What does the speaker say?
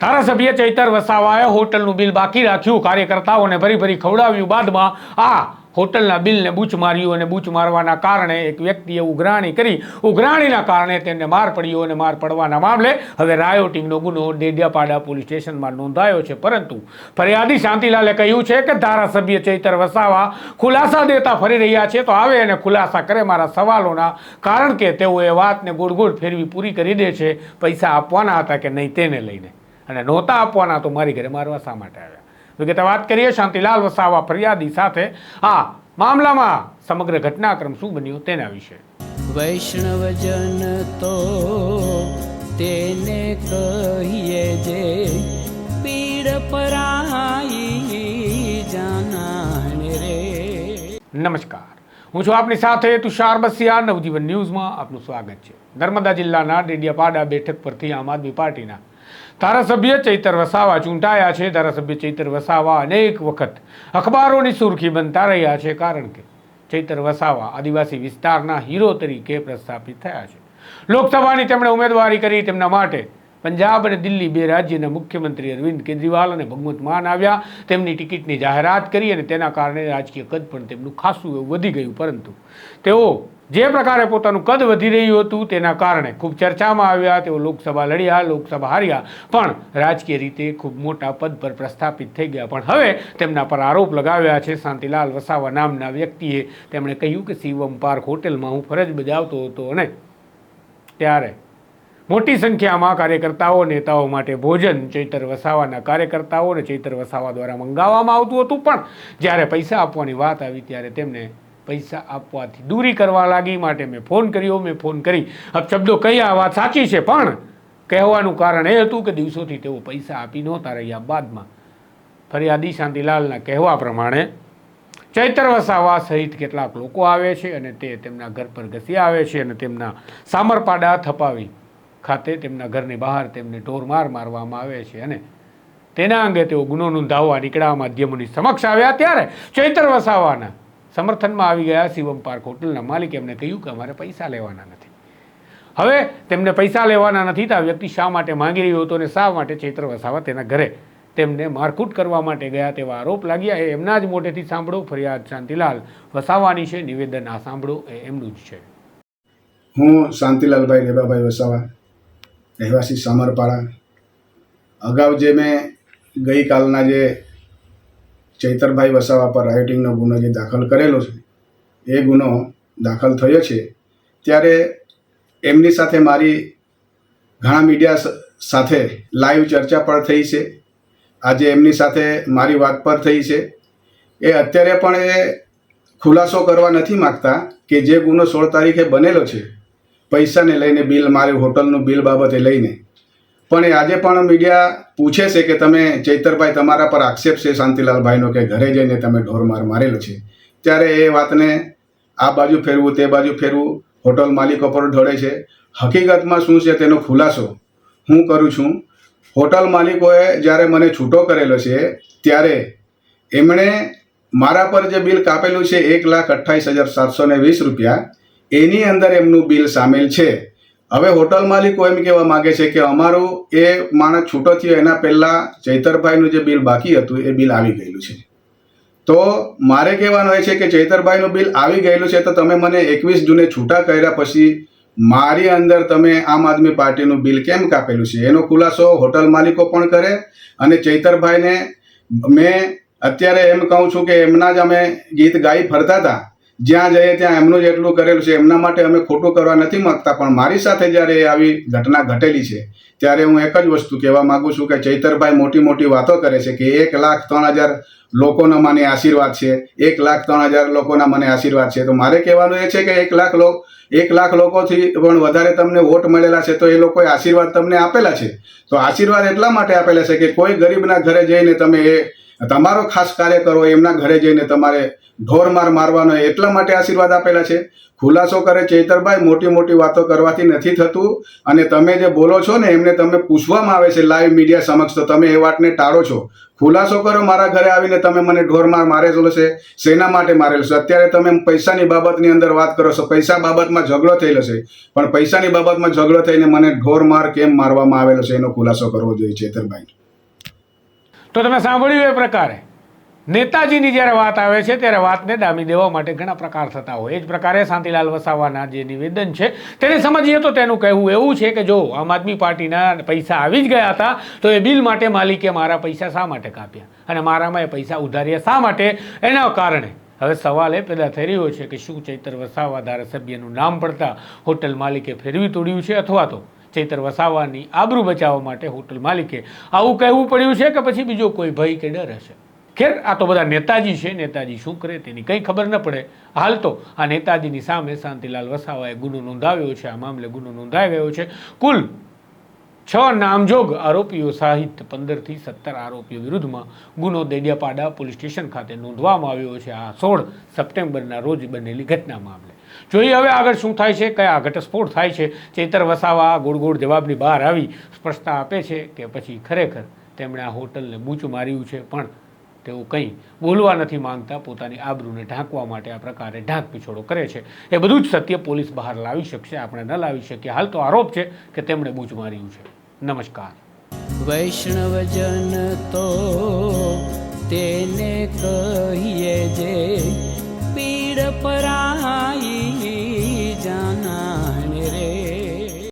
ધારાસભ્ય ચૈતર વસાવાએ હોટલનું બિલ બાકી રાખ્યું. કાર્યકર્તાઓને ભરી ભરી ખવડાવ્યું. બાદમાં આ હોટલના બિલને બૂચ માર્યું અને બૂચ મારવાના કારણે એક વ્યક્તિએ ઉઘરાણી કરી. ઉઘરાણીના કારણે તેને માર પડ્યો અને માર પડવાના મામલે હવે રાયોટિંગનો ગુનો ડેડિયાપાડા પોલીસ સ્ટેશનમાં નોંધાયો છે. પરંતુ ફરિયાદી શાંતિલાલે કહ્યું છે કે ધારાસભ્ય ચૈતર વસાવા ખુલાસા દેતા ફરી રહ્યા છે તો આવે અને ખુલાસા કરે મારા સવાલોના. કારણ કે તેઓ એ વાતને ગોળ ગોળ ફેરવી પૂરી કરી દે છે. પૈસા આપવાના હતા કે નહીં તેને લઈને. અને નહોતા આપવાના તો મારી ઘરે મારવા શા માટે આવ્યા? વિગતે વાત કરીએ શાંતિલાલ વસાવા ફરિયાદી સાથે. આ મામલામાં સમગ્ર ઘટનાક્રમ શું બન્યો તેના વિશે. વૈષ્ણવજન તો તેને કહીએ જે પીડ પરાઈ જાનાને રે. નમસ્કાર. હું છું આપની સાથે તુષાર બસિયા નવજીવન ન્યૂઝમાં આપનું સ્વાગત છે. નર્મદા જિલ્લાના ડેડિયાપાડા બેઠક પરથી આમ આદમી પાર્ટીના ધારાસભ્ય ચૈતર વસાવા ચૂંટાયા છે. ધારાસભ્ય ચૈતર વસાવા અનેક વખત અખબારોની સુર્ખી બનતા રહ્યા છે કારણ કે ચૈતર વસાવા આદિવાસી વિસ્તારના હીરો તરીકે પ્રસ્થાપિત થયા છે. લોકસભાની તેમણે ઉમેદવારી કરી. તેમના માટે પંજાબ અને દિલ્હી બે રાજ્યના મુખ્યમંત્રી અરવિંદ કેજરીવાલ અને ભગવંત માન આવ્યા. તેમની ટિકિટની જાહેરાત કરી અને તેના કારણે રાજકીય કદ પણ તેમનું ખાસું એવું વધી ગયું. પરંતુ તેઓ જે પ્રકારે પોતાનું કદ વધી રહ્યું હતું તેના કારણે ખૂબ ચર્ચામાં આવ્યા, તેઓ લોકસભા લડ્યા, લોકસભા હાર્યા, પણ રાજકીય રીતે ખૂબ મોટા પદ પર પ્રસ્થાપિત થઈ ગયા. પણ હવે તેમના પર આરોપ લગાવ્યા છે. શાંતિલાલ વસાવા નામના વ્યક્તિએ તેમણે કહ્યું કે શિવમ પાર્ક હોટેલમાં હું ફરજ બજાવતો હતો અને ત્યારે મોટી સંખ્યામાં કાર્યકર્તાઓ, નેતાઓ માટે ભોજન ચૈતર વસાવાના કાર્યકર્તાઓને ચૈતર વસાવા દ્વારા મંગાવવામાં આવતું હતું. પણ જ્યારે પૈસા આપવાની વાત આવી ત્યારે તેમને પૈસા આપવાથી દૂરી કરવા લાગી, માટે મેં ફોન કર્યો, મેં ફોન કરી. શબ્દો કહ્યા આ વાત સાચી છે? પણ કહેવાનું કારણ એ હતું કે દિવસોથી તેઓ પૈસા આપી નહોતા રહ્યા. બાદમાં ફરિયાદી શાંતિલાલના કહેવા પ્રમાણે ચૈતર વસાવા સહિત કેટલાક લોકો આવે છે અને તે તેમના ઘર પર ઘસી આવે છે અને તેમના સામરપાડા થપાવી ખાતે તેમના ઘરની બહાર તેમને ઢોરમાર મારવામાં આવે છે અને તેના અંગે તેઓ ગુનો નોંધાવવા નીકળ્યા. માધ્યમોની સમક્ષ આવ્યા ત્યારે ચૈતર વસાવાના સમર્થનમાં આવી ગયા શિવમ પાર્ક હોટલના માલિક એમને કહ્યું કે અમારે પૈસા લેવાના નથી. હવે તેમને પૈસા લેવાના નથી તો આ વ્યક્તિ શા માટે માંગી રહ્યો હતો અને શા માટે ચૈત્ર વસાવા તેના ઘરે? તેમને મારકૂટ કરવા માટે ગયા તેવા આરોપ લાગ્યા. એ એમના જ મોઢેથી સાંભળો. ફરિયાદ શાંતિલાલ વસાવાની છે. નિવેદન આ સાંભળો. એ એમનું જ છે. હું શાંતિલાલભાઈ રેબાભાઈ વસાવા, રહેવાસી સામરપાડા. અગાઉ જે મેં ગઈકાલના જે ચૈતરભાઈ વસાવા પર રાયોટિંગનો ગુનો જે દાખલ કરેલો છે, એ ગુનો દાખલ થયો છે. ત્યારે એમની સાથે મારી ઘણા મીડિયા સાથે લાઈવ ચર્ચા પણ થઈ છે. આજે એમની સાથે મારી વાત પર થઈ છે. એ અત્યારે પણ એ ખુલાસો કરવા નથી માગતા કે જે ગુનો સોળ તારીખે બનેલો છે, પૈસાને લઈને બિલ, મારી હોટલનું બિલ બાબતે લઈને. પણ આજે પણ મીડિયા પૂછે છે કે તમે ચૈતરભાઈ તમારા પર આક્ષેપ છે શાંતિલાલભાઈનો કે ઘરે જઈને તમે ઢોરમાર મારેલો છે. ત્યારે એ વાતને આ બાજુ ફેરવું, તે બાજુ ફેરવું, હોટલ માલિકો પર ઢોળે છે. હકીકતમાં શું છે તેનો ખુલાસો હું કરું છું. હોટલ માલિકોએ જ્યારે મને છૂટો કરેલો છે, ત્યારે એમણે મારા પર જે બિલ કાપેલું છે, એક લાખ અઠ્ઠાવીસ હજાર સાતસો વીસ રૂપિયા, એની અંદર એમનું બિલ સામેલ છે. હવે હોટલ માલિકો એમ કહેવા માંગે છે કે અમારું એ માણસ છૂટો થયો, એના પહેલાં ચૈતરભાઈનું જે બિલ બાકી હતું, એ બિલ આવી ગયેલું છે. તો મારે કહેવાનું એ છે કે ચૈતરભાઈનું બિલ આવી ગયેલું છે, તો તમે મને એકવીસ જૂને છૂટા કર્યા પછી મારી અંદર તમે આમ આદમી પાર્ટીનું બિલ કેમ કાપેલું છે? એનો ખુલાસો હોટલ માલિકો પણ કરે અને ચૈતરભાઈને મેં અત્યારે એમ કહું છું કે એમના જ અમે ગીત ગાઈ ફરતા હતા. જ્યાં જઈએ ત્યાં એમનું જ એટલું કરેલું છે. એમના માટે અમે ખોટું કરવા નથી માંગતા, પણ મારી સાથે જ્યારે આવી ઘટના ઘટેલી છે, ત્યારે હું એક જ વસ્તુ કહેવા માંગુ છું કે ચૈતરભાઈ મોટી મોટી વાતો કરે છે કે એક લાખ ત્રણ હજાર લોકોના મને આશીર્વાદ છે, એક લાખ ત્રણ હજાર લોકોના મને આશીર્વાદ છે. તો મારે કહેવાનું એ છે કે એક લાખ લોકો એક લાખ લોકોથી પણ વધારે તમને વોટ મળેલા છે તો એ લોકોએ આશીર્વાદ તમને આપેલા છે. તો આશીર્વાદ એટલા માટે આપેલા છે કે કોઈ ગરીબના ઘરે જઈને તમે એ તમારો ખાસ કાર્યકરો એમના ઘરે જઈને તમારે ઢોરમાર મારવાનો એટલા માટે આશીર્વાદ આપેલા છે. ખુલાસો કરે ચેતરભાઈ, મોટી મોટી વાતો કરવાથી નથી થતું. અને તમે જે બોલો છો ને, એમને તમે પૂછવામાં આવે છે લાઈવ મીડિયા સમક્ષ, તો તમે એ વાતને ટાળો છો. ખુલાસો કરો મારા ઘરે આવીને તમે મને ઢોરમાર મારેલો છે શેના માટે મારેલો છે. અત્યારે તમે પૈસાની બાબતની અંદર વાત કરો છો, પૈસા બાબતમાં ઝઘડો થયેલો છે. પણ પૈસાની બાબતમાં ઝઘડો થઈને મને ઢોરમાર કેમ મારવામાં આવેલો છે, એનો ખુલાસો કરવો જોઈએ ચેતરભાઈ. તો તમે સાંભળ્યું એ પ્રકારે. નેતાજીની જ્યારે વાત આવે છે, ત્યારે વાતને ડામી દેવા માટે ઘણા પ્રકાર થતા હોય. એ જ પ્રકારે શાંતિલાલ વસાવાના જે નિવેદન છે, તેને સમજીએ તો તેનું કહેવું એવું છે કે જો આમ આદમી પાર્ટીના પૈસા આવી જ ગયા હતા, તો એ બિલ માટે માલિકે મારા પૈસા શા માટે કાપ્યા? અને મારામાં એ પૈસા ઉધાર્યા શા માટે? એના કારણે હવે સવાલ એ પેદા થઈ રહ્યો છે કે શું ચૈતર વસાવા ધારાસભ્યનું નામ પડતા હોટલ માલિકે ફેરવી તોડ્યું છે અથવા તો ચૈતર વસાવાની આબરૂ બચાવવા માટે હોટલ માલિકે આવું કહેવું પડ્યું છે કે પછી બીજો કોઈ ભય કે ડર હશે? ખેર, આ તો બધા નેતાજી છે. નેતાજી શું કરે તેની કંઈ ખબર ન પડે. હાલ તો આ નેતાજીની સામે શાંતિલાલ વસાવાએ ગુનો નોંધાવ્યો છે. આ મામલે ગુનો નોંધાઈ ગયો છે. કુલ છ નામજોગ આરોપીઓ સહિત પંદરથી સત્તર આરોપીઓ વિરુદ્ધમાં ગુનો દેડિયાપાડા પોલીસ સ્ટેશન ખાતે નોંધવામાં આવ્યો છે. આ સોળ સપ્ટેમ્બરના રોજ બનેલી ઘટના મામલે. જોઈએ હવે આગળ શું થાય છે, કયા ઘટસ્ફોટ થાય છે, ચેતર વસાવા ગોળ ગોળ જવાબની બહાર આવી, સ્પષ્ટતા આપે છે કે પછી ખરેખર તેમણે આ હોટલને બૂચ માર્યું છે, પણ તેઓ કંઈ બોલવા નથી માંગતા, પોતાની આબરૂને ઢાંકવા માટે આ પ્રકારે ઢાંક પીછોડો કરે છે. એ બધું જ સત્ય પોલીસ બહાર લાવી શકશે, આપણે ન લાવી શકીએ. હાલ તો આરોપ છે કે તેમણે બૂચ માર્યું છે. નમસ્કાર. વૈષ્ણવજન તો તેને કહીએ જે પીડ પરાઈ